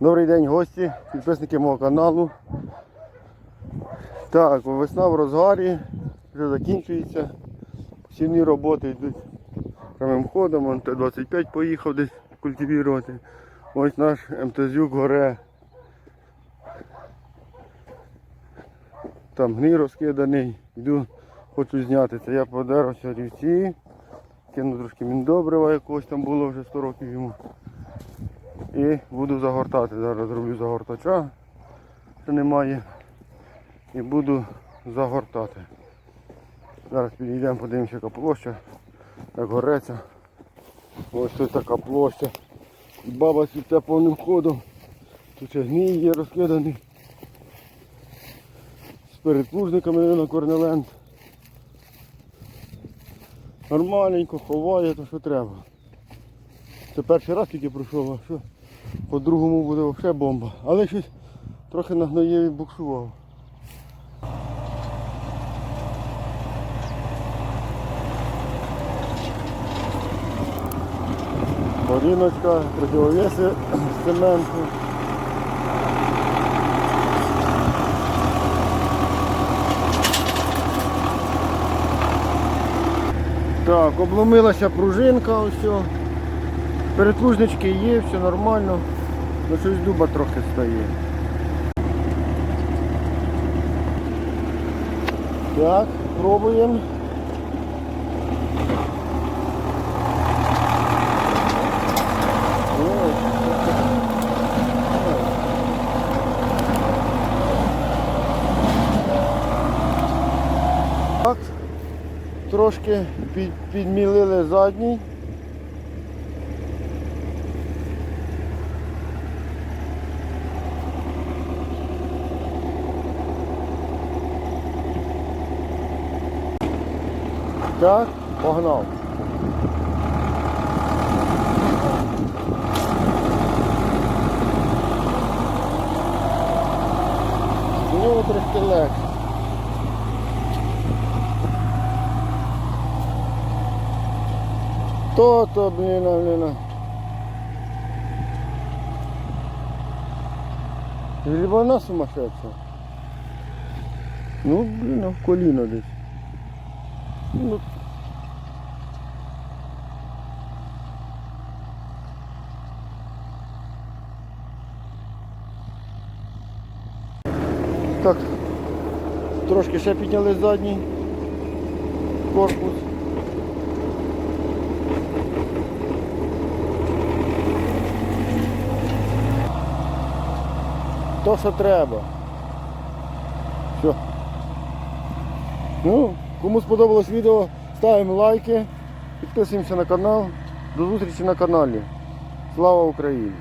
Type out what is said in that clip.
Добрий день, гості, підписники мого каналу. Так, весна в розгарі, вже закінчується. Сівні роботи йдуть прямим ходом. Он Т-25 поїхав десь культивувати. Ось наш МТЗюк горе. Там гній розкиданий. Йду, хочу зняти це. Я подеровся рівці, кину трошки міндобрива якогось там було вже 100 років йому. І буду загортати. Зараз зроблю загортача, що немає. І буду загортати. Зараз підійдемо, подивимося, яка площа, як гореться. Ось тут така площа. Баба цвіте повним ходом. Тут ще гній є розкиданий. З передплужниками на корнеленд. Нормальненько ховає, то що треба. Це перший раз тільки пройшов, а що по-другому буде взагалі бомба. Але щось трохи на гноєві буксував. Боріночка, противовеси з цементу. Так, обломилася пружинка ось. О. Є, все нормально. Ну щось дуба трохи стає. Так, пробуємо. Так, трошки під, підмілили задній. Так, погнав. Ну, трошки легше. То-то, блін, блін. Или вона сумасшедша? Ну, блін, в коліно десь. Ну, Так, трошки ще підняли задній корпус. То, що треба. Все. Ну, кому сподобалось відео, ставимо лайки, підписуємося на канал. До зустрічі на каналі. Слава Україні!